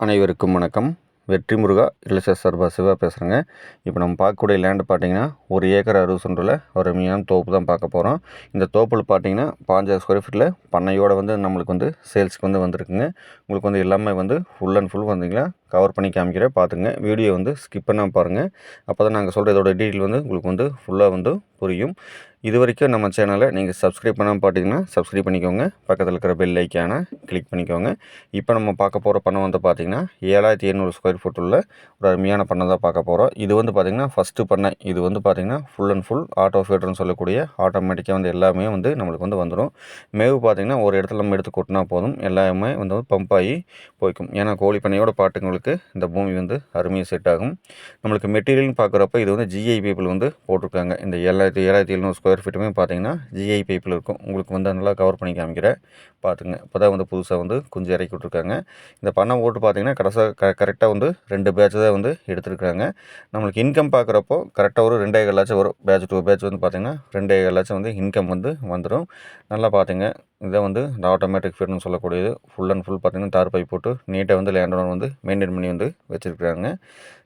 அனைவருக்கும் வணக்கம். வெற்றி முருகா இல்லசர் சர்பா சிவா பேசுகிறேங்க இப்போ நம்ம பார்க்கக்கூடிய லேண்டு பார்த்தீங்கன்னா ஒரு ஏக்கர் அறுபது சென்டில் ஒரு மீனான தோப்பு தான் பார்க்க போகிறோம் இந்த தோப்பில் பார்த்தீங்கன்னா பாஞ்சாயிரம் ஸ்கொயர் ஃபீட்டில் பண்ணையோடு வந்து நம்மளுக்கு வந்து சேல்ஸ்க்கு வந்து வந்திருக்குங்க. உங்களுக்கு வந்து எல்லாமே வந்து ஃபுல் அண்ட் ஃபுல் வந்தீங்கன்னா கவர் பண்ணி காமிக்கிறேன் பார்த்துங்க வீடியோ வந்து ஸ்கிப் பண்ணால் பாருங்கள் அப்போ தான் நாங்கள் சொல்கிற இதோட டீட்டெயில் வந்து உங்களுக்கு வந்து ஃபுல்லாக வந்து புரியும். இது வரைக்கும் நம்ம சேனலை நீங்கள் சப்ஸ்கிரைப் பண்ணாமல் பார்த்தீங்கன்னா சப்ஸ்கிரைப் பண்ணிக்கோங்க. பக்கத்தில் இருக்கிற பெல் ஐக்கானை கிளிக் பண்ணிக்கோங்க. இப்போ நம்ம பார்க்க போகிற பணம் வந்து பார்த்திங்கன்னா ஏழாயிரத்தி எழுநூறு ஸ்கொயர் ஃபுட் உள்ள ஒரு அருமையான பண்ணை தான் பார்க்க போகிறோம் இது வந்து பார்த்திங்கன்னா ஃபஸ்ட்டு பண்ணை. இது வந்து பார்த்திங்கன்னா ஃபுல் அண்ட் ஃபுல் ஆட்டோ ஃபீடர்னு சொல்லக்கூடிய ஆட்டோமேட்டிக்காக வந்து எல்லாமே வந்து நம்மளுக்கு வந்து வந்துடும் மேவு பார்த்திங்கன்னா ஒரு இடத்துல நம்ம எடுத்து கொட்டினா போதும். எல்லாமே வந்து பம்ப் ஆகி போய்க்கும். ஏன்னா கோழி பண்ணையோட பாட்டுங்களுக்கு இந்த பூமி வந்து அருமையாக செட் ஆகும். நம்மளுக்கு மெட்டீரியல்னு பார்க்குறப்ப இது வந்து ஜிஐ பைப்பில் வந்து போட்டிருக்காங்க. இந்த ஏழாயிரத்தி ஏழாயிரத்தி எழுநூறு ஸ்கொயர் ஃபீட்டுமே பார்த்தீங்கன்னா ஜிஐ பைப்பில் இருக்கும். உங்களுக்கு வந்து நல்லா கவர் பண்ணி காமிக்கிறேன். பார்த்துங்க இப்போ தான் வந்து புதுசாக வந்து குஞ்சு இறக்கி விட்ருக்காங்க இந்த பண்ணை ஓட்டு பார்த்தீங்கன்னா கடைசாக க கரெக்டாக வந்து ரெண்டு பேட்ச் தான் வந்து எடுத்துருக்காங்க. நம்மளுக்கு இன்கம் பார்க்குறப்போ கரெக்டாக ஒரு ரெண்டே லட்சம் வரும். பேட்ச் டூ பேட்ச் வந்து பார்த்திங்கன்னா ரெண்டே லட்சம் வந்து இன்கம் வந்து வந்துடும் நல்லா பார்த்துங்க இதை வந்து இந்த ஆட்டோமேட்டிக் ஃபீட்னு சொல்லக்கூடியது. ஃபுல் அண்ட் ஃபுல் பார்த்திங்கன்னா தார் பைப் போட்டு நீட்டாக வந்து லேண்ட் ஓனர் வந்து மெயின்டைன் பண்ணி வந்து வச்சுருக்காங்க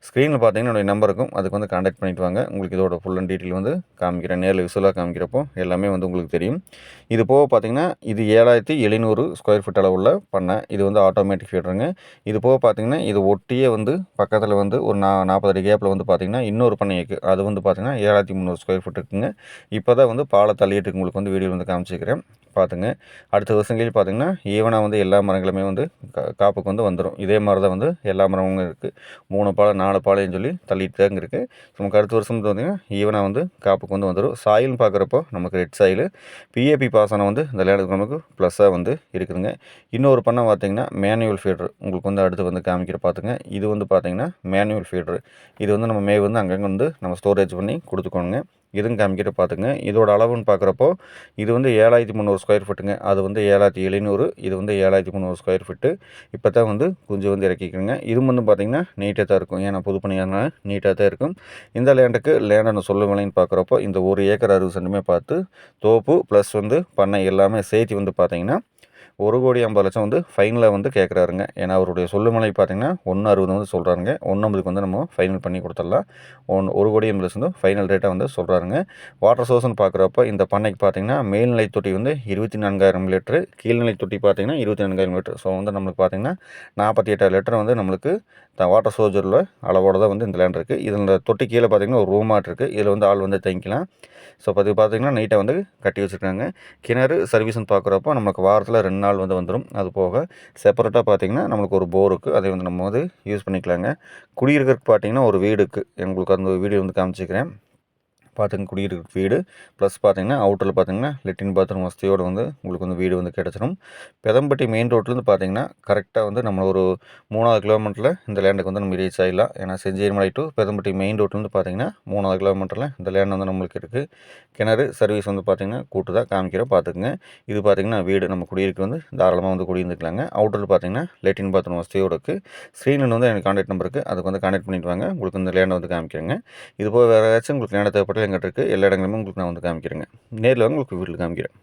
ஸ்க்ரீனில் பார்த்தீங்கன்னா என்னுடைய நம்பருக்கும் அதுக்கு வந்து காண்டாக்ட் பண்ணிட்டு வாங்க. உங்களுக்கு இதோட ஃபுல் அண்ட் டீட்டெயில் வந்து காமிக்கிறேன். நேரில் விசுவலாக காமிக்கிறப்போ எல்லாமே வந்து உங்களுக்கு தெரியும். இது போக பார்த்தீங்கன்னா இது ஏழாயிரத்தி எழுநூறு ஸ்கொயர் ஃபீட் அளவுள்ள பண்ணை. இது வந்து ஆட்டோமேட்டிக் ஃபீடருங்க இது போக பார்த்தீங்கன்னா இது ஒட்டியே வந்து பக்கத்தில் வந்து ஒரு நா நாற்பது அடி கேப்பில் வந்து பார்த்திங்கன்னா இன்னொரு பண்ணை இருக்குது அது வந்து பார்த்திங்கன்னா ஏழாயிரத்தி முந்நூறு ஸ்கொயர் ஃபீட் இருக்குங்க. இப்போ தான் வந்து பாலை தள்ளிட்டு உங்களுக்கு வந்து வீடியோ வந்து காமிச்சிக்கிறேன். பார்த்துங்க அடுத்த வருஷங்களில் பார்த்திங்கன்னா ஈவனாக வந்து எல்லா மரங்களுமே வந்து காப்புக்கு வந்து வந்துடும் இதே மாதிரி தான் வந்து எல்லா மரமும் இருக்குது மூணு பாலை நாலு பாலையும் சொல்லி தள்ளிட்டு தாங்க இருக்குது நமக்கு அடுத்த வருஷம் பார்த்திங்கன்னா ஈவனாக வந்து காப்புக்கு வந்து வந்துடும் சாயில்னு பார்க்குறப்போ நமக்கு ரெட் சாயில். பிஏபி பாசனம் வந்து இந்த லேண்டுக்கு நமக்கு ப்ளஸ்ஸாக வந்து இருக்குதுங்க. இன்னொரு பண்ணம் பார்த்திங்கன்னா மேனுவல் ஃபீட்ரு உங்களுக்கு வந்து அடுத்து வந்து காமிக்கிற பார்த்துங்க இது வந்து பார்த்திங்கன்னா மேனுவல் ஃபீடர் இது வந்து நம்ம மே வந்து அங்கங்கே வந்து நம்ம ஸ்டோரேஜ் பண்ணி கொடுத்துக்கோங்க இதுவும் காமிக்கிட்டு பார்த்துங்க இதோட அளவுன்னு பார்க்குறப்போ இது வந்து ஏழாயிரத்தி முந்நூறு ஸ்கொயர் ஃபீட்டுங்க அது வந்து ஏழாயிரத்தி எழுநூறு இது வந்து ஏழாயிரத்தி முந்நூறு ஸ்கொயர் ஃபீட்டு இப்போ தான் வந்து குஞ்சு வந்து இறக்கிக்கிறேங்க இது வந்து பார்த்திங்கன்னா நீட்டாக தான் இருக்கும். ஏன்னா புது பணியானால நீட்டாக தான் இருக்கும். இந்த லேண்டுக்கு லேண்டை சொல்லும் விலைன்னு பார்க்குறப்போ இந்த ஒரு ஏக்கர் அறுபது சென்ட்டுமே பார்த்து தோப்பு ப்ளஸ் வந்து பண்ணை எல்லாமே சேர்த்து வந்து பார்த்திங்கன்னா ஒரு கோடி ஐம்பது லட்சம் வந்து ஃபைனலாக வந்து கேட்குறாருங்க. ஏன்னா அவருடைய சொல்லுமலை பார்த்தீங்கன்னா ஒன்று அறுபது வந்து சொல்கிறாருங்க ஒன்று ஐம்பதுக்கு வந்து நம்ம ஃபைனல் பண்ணி கொடுத்துடலாம். ஒன் ஒரு கோடி ஐம்பது லட்சம் வந்து ஃபைனல் ரேட்டாக வந்து சொல்கிறாருங்க வாட்டர் சோர்ஸ்னு பார்க்குறப்ப இந்த பண்ணைக்கு பார்த்தீங்கன்னா மேல்நிலை தொட்டி வந்து இருபத்தி நான்காயிரம் லிட்டரு கீழ்நிலை தொட்டி பார்த்தீங்கன்னா இருபத்தி நான்காயிரம் லிட்டர். ஸோ வந்து நம்மளுக்கு பார்த்தீங்கன்னா நாற்பத்தி எட்டாயிரம் லிட்டர் வந்து நம்மளுக்கு வாட்டர் சோர்ஜரில் அளவோட தான் வந்து இந்த லேண்ட் இருக்குது இதில் தொட்டி கீழே பார்த்தீங்கன்னா ஒரு ரூம் இருக்குது இதில் வந்து ஆள் வந்து தங்கிக்கலாம். ஸோ அது பார்த்திங்கன்னா நைட்டை வந்து கட்டி வச்சுருக்காங்க. கிணறு சர்வீஸ்னு பார்க்குறப்போ நமக்கு வாரத்தில் ரெண்டு நாள் வந்து வந்துடும் அது போக செப்பரேட்டாக பார்த்திங்கன்னா நம்மளுக்கு ஒரு போர் இருக்குது அதை வந்து நம்ம வந்து யூஸ் பண்ணிக்கலாங்க. குடியிருக்கிறதுக்கு பார்த்திங்கன்னா ஒரு வீடுக்கு எங்களுக்கு அந்த வீடியோ வந்து காமிச்சிக்கிறேன். பார்த்துங்க குடியிருக்க வீடு. ப்ளஸ் பார்த்தீங்கன்னா அவுட்டரில் பார்த்தீங்கன்னா லெட்டின் பாத்ரூம் வசதியோடு வந்து உங்களுக்கு வந்து வீடு வந்து கிடச்சிடும் பெதம்பட்டி மெயின் ரோட்லேருந்து பார்த்தீங்கன்னா கரெக்டாக வந்து நம்ம ஒரு மூணாவது கிலோமீட்டரில் இந்த லேண்டுக்கு வந்து நம்ம ரீச் ஆகிடலாம் ஏன்னா செஞ்சேரிமலை டு பெதம்பட்டி மெயின் ரோட்லேருந்து பார்த்தீங்கன்னா மூணாவது கிலோமீட்டரில் இந்த லேண்ட் வந்து நம்மளுக்கு இருக்குது கிணறு சர்வீஸ் வந்து பார்த்திங்கன்னா கூட்டு தான் காமிக்கிறோம். பார்த்துக்குங்க. இது பார்த்திங்கன்னா வீடு நம்ம குடியிருக்க வந்து தாராளமாக வந்து குடியிருந்துக்கலாங்க. அவுட்டரில் பார்த்தீங்கன்னா லெட்டின் பாத்ரூம் வசதியோடு இருக்குது ஸ்க்ரீனில் வந்து எனக்கு கான்டாக்ட் நம்பருக்கு அதுக்கு வந்து கான்டாக்ட் பண்ணிட்டு வாங்க. உங்களுக்கு இந்த லேண்டை வந்து காமிக்கிறேங்க. இது போக வேறு ஏதாச்சும் உங்களுக்கு லேண்ட் தேவைப்பட்ட எங்கிட்ட இருக்குது எல்லா இடங்களுமே உங்களுக்கு நான் வந்து காமிக்கிறேங்க. நேரில் வந்து உங்களுக்கு வீட்டில் காமிக்கிறேன்.